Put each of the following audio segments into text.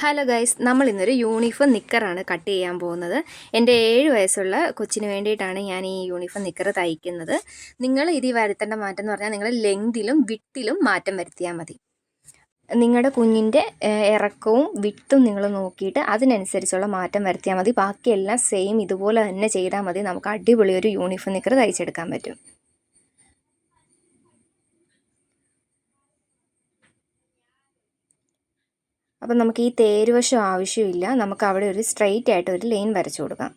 Hello guys നമ്മൾ ഇന്നൊരു uniform നിക്കറാണ് cut ചെയ്യാൻ പോകുന്നത്. എന്റെ ഏഴ് വയസ്സുള്ള കൊച്ചിന് വേണ്ടിയിട്ടാണ് ഞാൻ ഈ യൂണിഫോം നിക്കർ തയ്ക്കുന്നത്. നിങ്ങൾ ഇതിൽ വരുത്തേണ്ട മാറ്റം എന്ന് പറഞ്ഞാൽ നിങ്ങൾ ലെങ്തിലും വിട്ടിലും മാറ്റം വരുത്തിയാൽ മതി. നിങ്ങളുടെ കുഞ്ഞിന്റെ ഇറക്കവും വിട്ടും നിങ്ങൾ നോക്കിയിട്ട് അതിനനുസരിച്ചുള്ള മാറ്റം വരുത്തിയാൽ മതി. ബാക്കിയെല്ലാം സെയിം ഇതുപോലെ തന്നെ ചെയ്താൽ മതി. നമുക്ക് അടിപൊളി ഒരു യൂണിഫോം നിക്കർ തയ്ച്ചെടുക്കാൻ പറ്റും. അപ്പം നമുക്ക് ഈ തേരുവശം ആവശ്യമില്ല. നമുക്ക് അവിടെ ഒരു സ്ട്രെയിറ്റ് ആയിട്ട് ഒരു ലൈൻ വരച്ചു കൊടുക്കാം.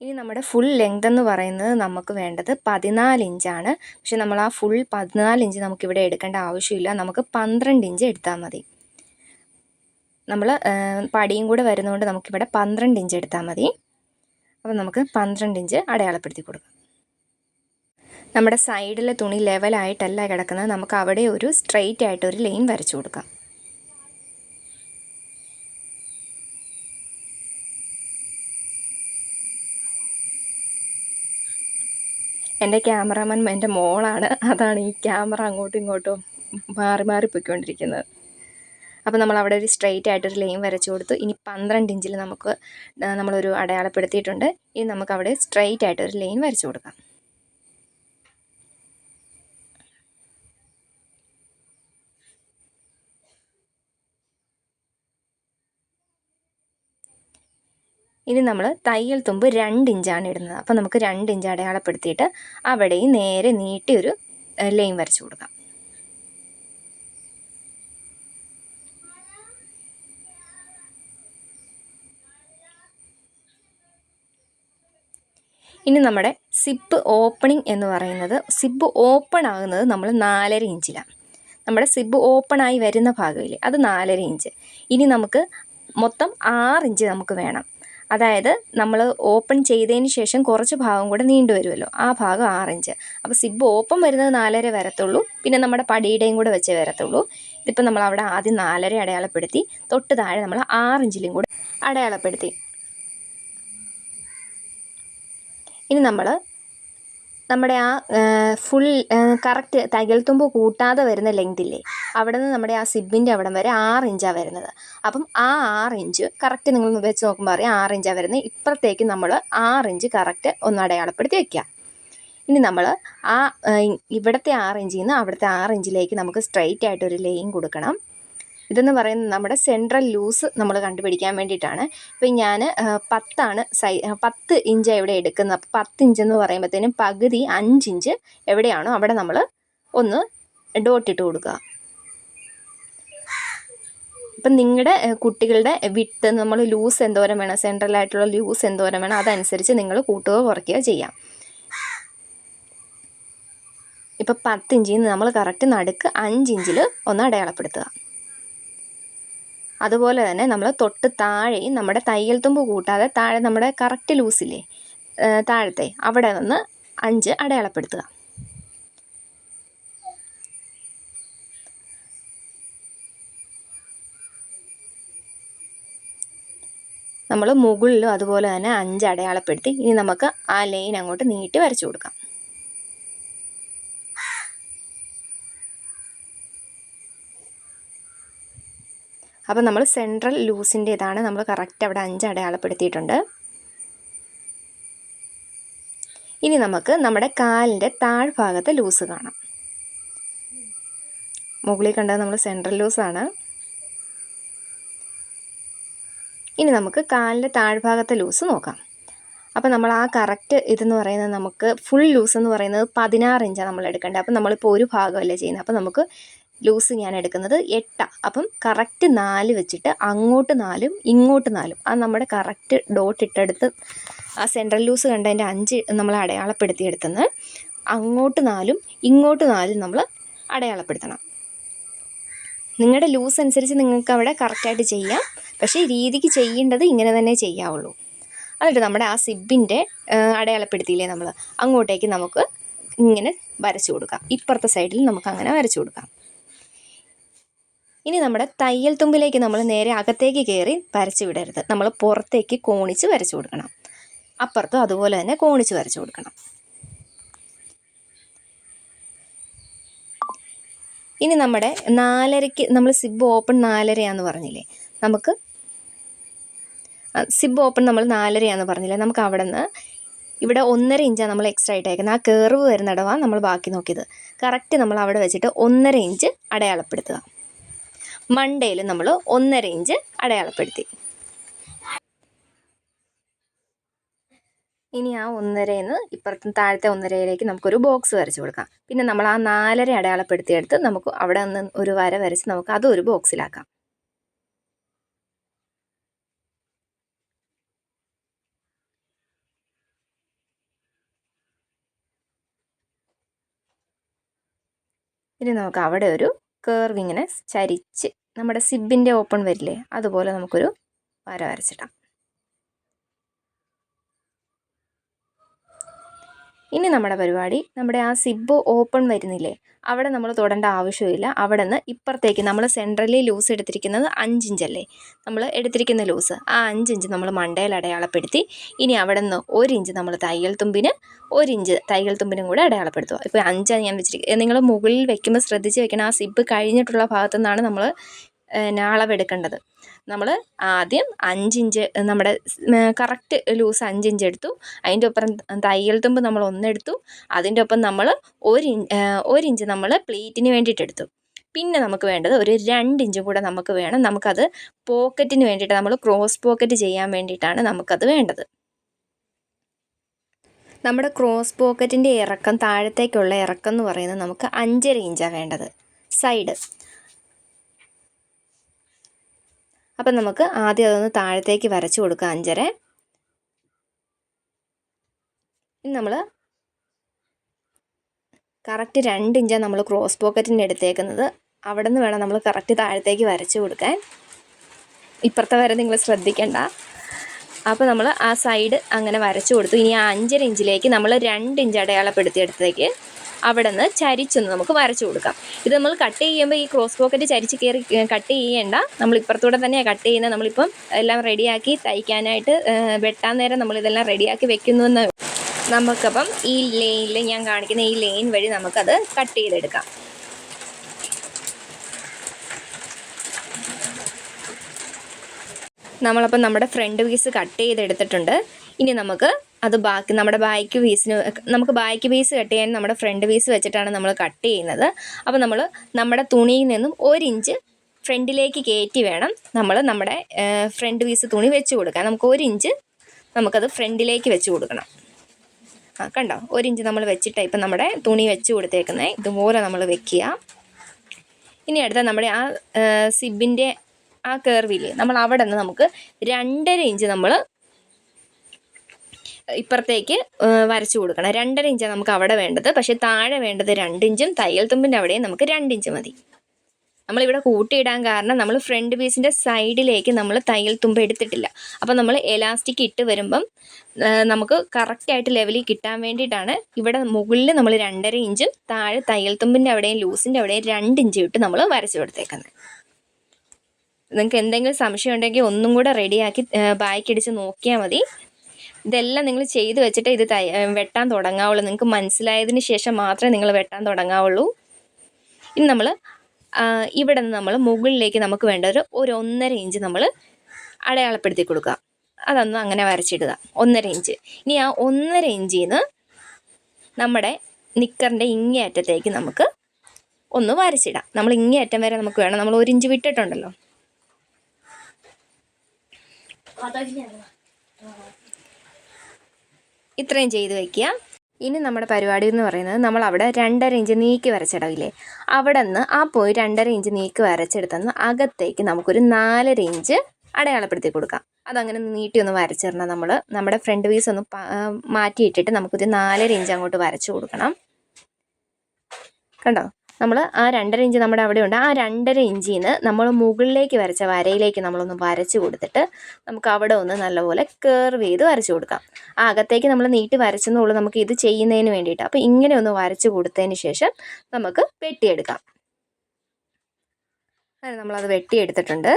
ഇനി നമ്മുടെ ഫുൾ ലെങ്ത് എന്ന് പറയുന്നത് നമുക്ക് വേണ്ടത് പതിനാല് ഇഞ്ചാണ് പക്ഷെ നമ്മൾ ആ ഫുൾ പതിനാല് ഇഞ്ച് നമുക്കിവിടെ എടുക്കേണ്ട ആവശ്യമില്ല. നമുക്ക് പന്ത്രണ്ട് ഇഞ്ച് എടുത്താൽ മതി. നമ്മൾ പടിയും കൂടെ വരുന്നതുകൊണ്ട് നമുക്കിവിടെ പന്ത്രണ്ട് ഇഞ്ച് എടുത്താൽ മതി. അപ്പോൾ നമുക്ക് പന്ത്രണ്ട് ഇഞ്ച് അടയാളപ്പെടുത്തി കൊടുക്കാം. നമ്മുടെ സൈഡിലെ തുണി ലെവലായിട്ടല്ല കിടക്കുന്നത്. നമുക്ക് അവിടെ ഒരു സ്ട്രെയിറ്റ് ആയിട്ട് ഒരു ലൈൻ വരച്ചു കൊടുക്കാം. എന്റെ ക്യാമറാമാൻ എന്റെ മോളാണ്. അതാണ് ഈ ക്യാമറ അങ്ങോട്ടും ഇങ്ങോട്ടും മാറി മാറി പോയിക്കൊണ്ടിരിക്കുന്നത്. അപ്പോൾ നമ്മൾ അവിടെ ഒരു സ്ട്രെയിറ്റ് ആയിട്ടൊരു ലൈൻ വരച്ചു കൊടുത്തു. ഇനി പന്ത്രണ്ട് ഇഞ്ചിൽ നമുക്ക് നമ്മളൊരു അടയാളപ്പെടുത്തിയിട്ടുണ്ട്. ഇനി നമുക്ക് അവിടെ സ്ട്രെയിറ്റ് ആയിട്ടൊരു ലൈൻ വരച്ചു കൊടുക്കാം. ഇനി നമ്മൾ തയ്യൽ തുമ്പ് രണ്ട് ഇഞ്ചാണ് ഇടുന്നത്. അപ്പോൾ നമുക്ക് രണ്ട് ഇഞ്ച് അടയാളപ്പെടുത്തിയിട്ട് അവിടെയും നേരെ നീട്ടി ഒരു ലൈൻ വരച്ചു കൊടുക്കാം. ഇനി നമ്മുടെ സിപ്പ് ഓപ്പണിംഗ് എന്ന് പറയുന്നത് സിബ് ഓപ്പൺ ആകുന്നത് നമ്മൾ നാലര ഇഞ്ചിലാണ് നമ്മുടെ സിബ് ഓപ്പൺ ആയി വരുന്ന ഭാഗമില്ലേ അത് നാലര ഇഞ്ച്. ഇനി നമുക്ക് മൊത്തം ആറ് ഇഞ്ച് നമുക്ക് വേണം. അതായത് നമ്മൾ ഓപ്പൺ ചെയ്തതിന് ശേഷം കുറച്ച് ഭാഗം കൂടെ നീണ്ടു വരുമല്ലോ ആ ഭാഗം ആറ് ഇഞ്ച്. അപ്പോൾ സിബ് ഓപ്പൺ വരുന്നത് നാലര വരത്തുള്ളൂ പിന്നെ നമ്മുടെ പടിയുടെയും കൂടെ വെച്ച് വരത്തുള്ളൂ. ഇതിപ്പോൾ നമ്മൾ അവിടെ ആദ്യം നാലര അടയാളപ്പെടുത്തി തൊട്ട് താഴെ നമ്മൾ ആറ് ഇഞ്ചിലും കൂടെ അടയാളപ്പെടുത്തി. ഇനി നമ്മൾ നമ്മുടെ ആ ഫുൾ കറക്റ്റ് തയ്യൽ തുമ്പ് കൂട്ടാതെ വരുന്ന ലെങ്ത് ഇല്ലേ? അവിടെ നിന്ന് നമ്മുടെ ആ സിബിന്റെ അവിടം വരെ ആറ് ഇഞ്ചാണ് വരുന്നത്. അപ്പം ആ ആറ് ഇഞ്ച് കറക്റ്റ് നിങ്ങൾ വെച്ച് നോക്കുമ്പോൾ അറിയാം ആറ് ഇഞ്ചാണ് വരുന്നത്. ഇപ്പുറത്തേക്ക് നമ്മൾ ആറ് ഇഞ്ച് കറക്റ്റ് ഒന്ന് അടയാളപ്പെടുത്തി വയ്ക്കുക ഇനി നമ്മൾ ആ ഇവിടുത്തെ ആറ് ഇഞ്ചിൽ നിന്ന് അവിടുത്തെ ആറ് ഇഞ്ചിലേക്ക് നമുക്ക് സ്ട്രെയിറ്റ് ആയിട്ട് ഒരു ലൈൻ കൊടുക്കണം. ഇതെന്ന് പറയുന്നത് നമ്മുടെ സെൻട്രൽ ലൂസ് നമ്മൾ കണ്ടുപിടിക്കാൻ വേണ്ടിയിട്ടാണ്. ഇപ്പം ഞാൻ പത്താണ് സൈ പത്ത് ഇഞ്ച് എവിടെ എടുക്കുന്നത് അപ്പോൾ പത്ത് ഇഞ്ച് എന്ന് പറയുമ്പോഴത്തേനും പകുതി അഞ്ച് ഇഞ്ച് എവിടെയാണോ അവിടെ നമ്മൾ ഒന്ന് ഡോട്ട് ഇട്ട് കൊടുക്കുക. ഇപ്പം നിങ്ങളുടെ കുട്ടികളുടെ വിട്ട് നമ്മൾ ലൂസ് എന്തോരം വേണം സെൻട്രൽ ആയിട്ടുള്ള ലൂസ് എന്തോരം വേണം അതനുസരിച്ച് നിങ്ങൾ കൂട്ടുകയോ കുറയ്ക്കുകയോ ചെയ്യാം. ഇപ്പം പത്ത് ഇഞ്ചിൽ നിന്ന് നമ്മൾ കറക്റ്റ് നടുക്ക് അഞ്ച് ഇഞ്ചിൽ ഒന്ന് അടയാളപ്പെടുത്തുക. അതുപോലെ തന്നെ നമ്മൾ തൊട്ട് താഴെയും നമ്മുടെ തയ്യൽ തുമ്പ് കൂട്ടാതെ താഴെ നമ്മുടെ കറക്റ്റ് ലൂസില്ലേ താഴത്തെ അവിടെ നിന്ന് അഞ്ച് അടയാളപ്പെടുത്തുക. നമ്മൾ മുകളിലും അതുപോലെ തന്നെ അഞ്ച് അടയാളപ്പെടുത്തി ഇനി നമുക്ക് ആ ലൈൻ അങ്ങോട്ട് നീട്ടി വരച്ചു കൊടുക്കാം. അപ്പോൾ നമ്മൾ സെൻട്രൽ ലൂസിന്റേതാണ് നമ്മൾ കറക്റ്റ് അവിടെ അഞ്ച് അടയാളപ്പെടുത്തിയിട്ടുണ്ട്. ഇനി നമുക്ക് നമ്മുടെ കാലിന്റെ താഴ്ഭാഗത്തെ ലൂസ് കാണാം. മുകളിൽ കണ്ടത് നമ്മൾ സെൻട്രൽ ലൂസാണ് ഇനി നമുക്ക് കാലിന്റെ താഴ്ഭാഗത്തെ ലൂസ് നോക്കാം. അപ്പോൾ നമ്മൾ ആ കറക്റ്റ് ഇതെന്ന് പറയുന്നത് നമുക്ക് ഫുൾ ലൂസ് എന്ന് പറയുന്നത് പതിനാറ് ഇഞ്ചാണ് നമ്മൾ എടുക്കേണ്ടത്. അപ്പം നമ്മളിപ്പോൾ ഒരു ഭാഗമല്ലേ ചെയ്യുന്നത്. അപ്പം നമുക്ക് ലൂസ് ഞാൻ എടുക്കുന്നത് എട്ടാണ് അപ്പം കറക്റ്റ് നാല് വെച്ചിട്ട് അങ്ങോട്ട് നാലും ഇങ്ങോട്ട് നാലും. അത് നമ്മുടെ കറക്റ്റ് ഡോട്ട് ഇട്ടെടുത്ത് ആ സെൻട്രൽ ലൂസ് കണ്ടതിന്റെ അഞ്ച് നമ്മൾ അടയാളപ്പെടുത്തി അടയാളപ്പെടുത്തിയെടുത്തുനിന്ന് അങ്ങോട്ട് നാലും ഇങ്ങോട്ട് നാലും നമ്മൾ അടയാളപ്പെടുത്തണം. നിങ്ങളുടെ ലൂസ് അനുസരിച്ച് നിങ്ങൾക്ക് അവിടെ കറക്റ്റായിട്ട് ചെയ്യാം. പക്ഷേ രീതിക്ക് ചെയ്യേണ്ടത് ഇങ്ങനെ തന്നെ ചെയ്യാവുള്ളൂ. എന്നിട്ട് നമ്മുടെ ആ സിബിന്റെ അടയാളപ്പെടുത്തിയില്ലേ നമ്മൾ? അങ്ങോട്ടേക്ക് നമുക്ക് ഇങ്ങനെ വരച്ചു കൊടുക്കാം. ഇപ്പുറത്തെ സൈഡിൽ നമുക്ക് അങ്ങനെ വരച്ചു കൊടുക്കാം. ഇനി നമ്മുടെ തയ്യൽ തുമ്പിലേക്ക് നമ്മൾ നേരെ അകത്തേക്ക് കയറി വരച്ച് വിടരുത്. നമ്മൾ പുറത്തേക്ക് കോണിച്ച് വരച്ചു കൊടുക്കണം. അപ്പുറത്തും അതുപോലെ തന്നെ കോണിച്ച് വരച്ചു കൊടുക്കണം. ഇനി നമ്മുടെ നാലരയ്ക്ക് നമ്മൾ സിബ് ഓപ്പൺ നാലരയാന്ന് പറഞ്ഞില്ലേ? നമുക്ക് സിബ് ഓപ്പൺ നമ്മൾ നാലരയാന്ന് പറഞ്ഞില്ലേ? നമുക്ക് അവിടെ നിന്ന് ഇവിടെ ഒന്നര ഇഞ്ചാണ് നമ്മൾ എക്സ്ട്രാ ഇട്ടേക്കുന്നത് ആ കേർവ് വരുന്നിടവാണ് നമ്മൾ ബാക്കി നോക്കിയത്. കറക്റ്റ് നമ്മൾ അവിടെ വെച്ചിട്ട് ഒന്നര ഇഞ്ച് അടയാളപ്പെടുത്തുക. മണ്ടയിൽ നമ്മൾ ഒന്നര ഇഞ്ച് അടയാളപ്പെടുത്തി. ഇനി ആ ഇപ്പുറത്തും ഇപ്പുറത്ത് താഴത്തെ ഒന്നരയിലേക്ക് നമുക്കൊരു ബോക്സ് വരച്ച് കൊടുക്കാം. പിന്നെ നമ്മൾ ആ നാലര അടയാളപ്പെടുത്തിയെടുത്ത് നമുക്ക് അവിടെ നിന്ന് ഒരു വര വരച്ച് നമുക്ക് അതും ഒരു ബോക്സിലാക്കാം. ഇനി നമുക്ക് അവിടെ ഒരു കേർവ് ഇങ്ങനെ ചരിച്ച് നമ്മുടെ സിബിന്റെ ഓപ്പൺ വരില്ലേ അതുപോലെ നമുക്കൊരു വര വരച്ചിടാം. ഇനി നമ്മുടെ പരിപാടി നമ്മുടെ ആ സിബ് ഓപ്പൺ വരുന്നില്ലേ അവിടെ നമ്മൾ തൊടേണ്ട ആവശ്യമില്ല. അവിടെ നിന്ന് ഇപ്പുറത്തേക്ക് നമ്മൾ സെൻട്രലി ലൂസ് എടുത്തിരിക്കുന്നത് അഞ്ചിഞ്ചല്ലേ നമ്മൾ എടുത്തിരിക്കുന്ന ലൂസ്. ആ അഞ്ചിഞ്ച് നമ്മൾ മണ്ടയിൽ അടയാളപ്പെടുത്തി ഇനി അവിടെ നിന്ന് ഒരു ഇഞ്ച് നമ്മൾ തയ്യൽ തുമ്പിന് ഒരു ഇഞ്ച് തയ്യൽ തുമ്പിനും കൂടെ അടയാളപ്പെടുത്തുക. ഇപ്പോൾ അഞ്ചാണ് ഞാൻ വെച്ചിരിക്കുന്നത് നിങ്ങൾ മുകളിൽ വെക്കുമ്പോൾ ശ്രദ്ധിച്ച് വെക്കണം. ആ സിബ് കഴിഞ്ഞിട്ടുള്ള ഭാഗത്തു നിന്നാണ് നമ്മൾ അളവെടുക്കേണ്ടത് നമ്മൾ ആദ്യം അഞ്ചിഞ്ച് നമ്മുടെ കറക്റ്റ് ലൂസ് അഞ്ചിഞ്ച് എടുത്തു. അതിന്റെ ഒപ്പം തയ്യൽ തുമ്പ് നമ്മൾ ഒന്നെടുത്തു. അതിന്റെ ഒപ്പം നമ്മൾ ഒരു ഒരിഞ്ച് നമ്മൾ പ്ലേറ്റിന് വേണ്ടിയിട്ട് എടുത്തു. പിന്നെ നമുക്ക് വേണ്ടത് ഒരു രണ്ട് ഇഞ്ചും കൂടെ നമുക്ക് വേണം. നമുക്കത് പോക്കറ്റിന് വേണ്ടിയിട്ട് നമ്മൾ ക്രോസ് പോക്കറ്റ് ചെയ്യാൻ വേണ്ടിയിട്ടാണ് നമുക്കത് വേണ്ടത്. നമ്മുടെ ക്രോസ് പോക്കറ്റിന്റെ ഇറക്കം താഴത്തേക്കുള്ള ഇറക്കം എന്ന് പറയുന്നത് നമുക്ക് അഞ്ചര ഇഞ്ചാണ് വേണ്ടത്. സൈഡ് അപ്പം നമുക്ക് ആദ്യം അതൊന്ന് താഴത്തേക്ക് വരച്ച് കൊടുക്കാം അഞ്ചര. ഇനി നമ്മൾ കറക്റ്റ് രണ്ട് ഇഞ്ചാണ് നമ്മൾ ക്രോസ് പോക്കറ്റിന്റെ എടുത്തേക്കുന്നത്. അവിടെ നിന്ന് വേണം നമ്മൾ കറക്റ്റ് താഴത്തേക്ക് വരച്ച് കൊടുക്കാൻ. ഇപ്പുറത്തെ വരെ നിങ്ങൾ ശ്രദ്ധിക്കേണ്ട. അപ്പോൾ നമ്മൾ ആ സൈഡ് അങ്ങനെ വരച്ചു കൊടുത്തു. ഇനി ആ അഞ്ചര ഇഞ്ചിലേക്ക് നമ്മൾ രണ്ട് ഇഞ്ച് അടയാളപ്പെടുത്തിയെടുത്തേക്ക് അവിടെ നിന്ന് ചരിച്ചൊന്ന് നമുക്ക് വരച്ചു കൊടുക്കാം. ഇത് നമ്മൾ കട്ട് ചെയ്യുമ്പോൾ ഈ ക്രോസ് പോക്കറ്റ് ചരിച്ച് കയറി കട്ട് ചെയ്യേണ്ട. നമ്മൾ ഇപ്പുറത്തൂടെ തന്നെയാണ് കട്ട് ചെയ്യുന്നത്. നമ്മളിപ്പം എല്ലാം റെഡിയാക്കി തയ്ക്കാനായിട്ട് വെട്ടാൻ നേരം നമ്മളിതെല്ലാം റെഡിയാക്കി വെക്കുന്നു നമുക്കപ്പം ഈ ലൈനിൽ ഞാൻ കാണിക്കുന്ന ഈ ലൈൻ വഴി നമുക്കത് കട്ട് ചെയ്തെടുക്കാം. നമ്മളപ്പം നമ്മുടെ ഫ്രണ്ട് പീസ് കട്ട് ചെയ്തെടുത്തിട്ടുണ്ട്. ഇനി നമുക്ക് അത് ബാക്കി നമ്മുടെ ബാക്ക് പീസിന് നമുക്ക് ബാക്ക് പീസ് കട്ട് ചെയ്യാൻ നമ്മുടെ ഫ്രണ്ട് പീസ് വെച്ചിട്ടാണ് നമ്മൾ കട്ട് ചെയ്യുന്നത്. അപ്പോൾ നമ്മൾ നമ്മുടെ തുണിയിൽ നിന്നും ഒരു ഇഞ്ച് ഫ്രണ്ടിലേക്ക് കയറ്റി വേണം നമ്മൾ നമ്മുടെ ഫ്രണ്ട് പീസ് തുണി വെച്ച് കൊടുക്കാൻ. നമുക്ക് ഒരു ഇഞ്ച് നമുക്കത് ഫ്രണ്ടിലേക്ക് വെച്ച് കൊടുക്കണം. ആ കണ്ടോ? ഒരു ഇഞ്ച് നമ്മൾ വെച്ചിട്ട് ഇപ്പം നമ്മുടെ തുണി വെച്ച് കൊടുത്തേക്കുന്നത് ഇതുപോലെ നമ്മൾ വെക്കുക. ഇനി അടുത്ത നമ്മുടെ ആ സിബിന്റെ ആ കർവിൽ നമ്മൾ അവിടെ നിന്ന് നമുക്ക് രണ്ടര ഇഞ്ച് നമ്മൾ ഇപ്പുറത്തേക്ക് വരച്ചു കൊടുക്കണം. രണ്ടര ഇഞ്ചാണ് നമുക്ക് അവിടെ വേണ്ടത്. പക്ഷേ താഴെ വേണ്ടത് രണ്ടിഞ്ചും തയ്യൽ തുമ്പിന്റെ അവിടെയും നമുക്ക് രണ്ടിഞ്ച് മതി. നമ്മളിവിടെ കൂട്ടിയിടാൻ കാരണം നമ്മൾ ഫ്രണ്ട് പീസിന്റെ സൈഡിലേക്ക് നമ്മൾ തയ്യൽ തുമ്പ് എടുത്തിട്ടില്ല. അപ്പോൾ നമ്മൾ എലാസ്റ്റിക് ഇട്ട് വരുമ്പം നമുക്ക് കറക്റ്റായിട്ട് ലെവലിൽ കിട്ടാൻ വേണ്ടിയിട്ടാണ് ഇവിടെ മുകളിൽ നമ്മൾ രണ്ടര ഇഞ്ചും താഴെ തയ്യൽ തുമ്പിന്റെ അവിടെയും ലൂസിന്റെ അവിടെയും രണ്ട് ഇഞ്ച് ഇട്ട് നമ്മൾ വരച്ചു കൊടുത്തേക്കുന്നത്. നിങ്ങൾക്ക് എന്തെങ്കിലും സംശയം ഉണ്ടെങ്കിൽ ഒന്നും കൂടെ റെഡിയാക്കി ബായ്ക്കടിച്ച് നോക്കിയാൽ മതി. ഇതെല്ലാം നിങ്ങൾ ചെയ്ത് വെച്ചിട്ട് ഇത് വെട്ടാൻ തുടങ്ങാവുള്ളൂ. നിങ്ങൾക്ക് മനസ്സിലായതിന് ശേഷം മാത്രമേ നിങ്ങൾ വെട്ടാൻ തുടങ്ങാവുള്ളൂ. ഇനി നമ്മൾ ഇവിടെ നിന്ന് നമ്മൾ മുകളിലേക്ക് നമുക്ക് വേണ്ട ഒരു ഒരു ഒന്നര ഇഞ്ച് നമ്മൾ അടയാളപ്പെടുത്തി കൊടുക്കുക. അതൊന്ന് അങ്ങനെ വരച്ചിടുക. ഒന്നര ഇഞ്ച്. ഇനി ആ ഒന്നര ഇഞ്ചിൽ നിന്ന് നമ്മുടെ നിക്കറിന്റെ ഇങ്ങേ അറ്റത്തേക്ക് നമുക്ക് ഒന്ന് വരച്ചിടാം. നമ്മൾ ഇങ്ങേ അറ്റം വരെ നമുക്ക് വേണം. നമ്മൾ ഒരു ഇഞ്ച് വിട്ടിട്ടുണ്ടല്ലോ. ഇത്രയും ചെയ്ത് വയ്ക്കുക ഇനി നമ്മുടെ പരിപാടി എന്ന് പറയുന്നത് നമ്മൾ അവിടെ രണ്ടര ഇഞ്ച് നീക്കി വരച്ചിടവില്ലേ? അവിടെ നിന്ന് ആ പോയി രണ്ടര ഇഞ്ച് നീക്കി വരച്ചെടുത്തുനിന്ന് അകത്തേക്ക് നമുക്കൊരു നാലര ഇഞ്ച് അടയാളപ്പെടുത്തി കൊടുക്കാം. അതങ്ങനെ നീട്ടി ഒന്ന് വരച്ചിടണം നമ്മൾ നമ്മുടെ ഫ്രണ്ട് പീസ് ഒന്ന് മാറ്റിയിട്ടിട്ട് നമുക്കൊരു നാലര ഇഞ്ച് അങ്ങോട്ട് വരച്ചു കൊടുക്കണം. കണ്ടോ? നമ്മൾ ആ രണ്ടര ഇഞ്ച് നമ്മുടെ അവിടെ ഉണ്ട് ആ രണ്ടര ഇഞ്ചിൽ നിന്ന് നമ്മൾ മുകളിലേക്ക് വരച്ച വരയിലേക്ക് നമ്മളൊന്ന് വരച്ച് കൊടുത്തിട്ട് നമുക്ക് അവിടെ ഒന്ന് നല്ലപോലെ കർവ് ചെയ്ത് വരച്ച് കൊടുക്കാം. ആ അകത്തേക്ക് നമ്മൾ നീട്ടി വരച്ചെന്നുള്ളൂ നമുക്ക് ഇത് ചെയ്യുന്നതിന് വേണ്ടിയിട്ട്. അപ്പോൾ ഇങ്ങനെ ഒന്ന് വരച്ച് കൊടുത്തതിന് ശേഷം നമുക്ക് വെട്ടിയെടുക്കാം. അങ്ങനെ നമ്മളത് വെട്ടിയെടുത്തിട്ടുണ്ട്.